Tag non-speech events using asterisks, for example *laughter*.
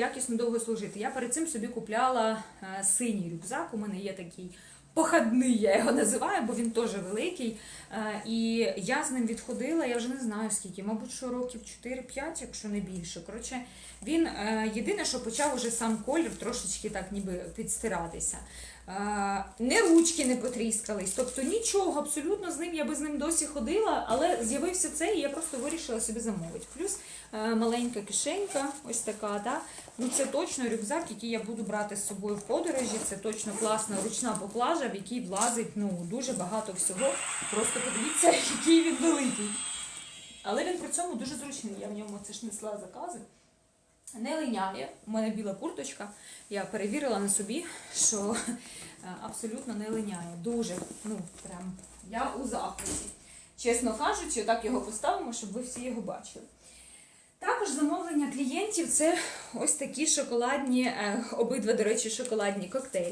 якісно довго служити. Я перед цим собі купляла е, синій рюкзак. У мене є такий походний, я його називаю, бо він теж великий. Е, І я з ним відходила, я вже не знаю скільки, мабуть, що років 4-5, якщо не більше. Коротше, він е, єдине, що почав уже сам колір трошечки так ніби підстиратися. Е, Не ручки не потріскались, тобто нічого абсолютно з ним, я би з ним досі ходила, але з'явився цей, і я просто вирішила собі замовити. Плюс маленька кишенька, ось така, да? ну це точно рюкзак, який я буду брати з собою в подорожі. Це точно класна ручна поклажа, в якій влазить ну, дуже багато всього. Просто подивіться, *laughs* який він великий. Але він при цьому дуже зручний. Я в ньому це ж несла закази. Не линяє. У мене біла курточка. Я перевірила на собі, що *laughs* е, абсолютно не линяє. Дуже, ну прям я у захваті. Чесно кажучи, так його поставимо, щоб ви всі його бачили. Також замовлення клієнтів це ось такі шоколадні, е, обидва, до речі, шоколадні коктейлі.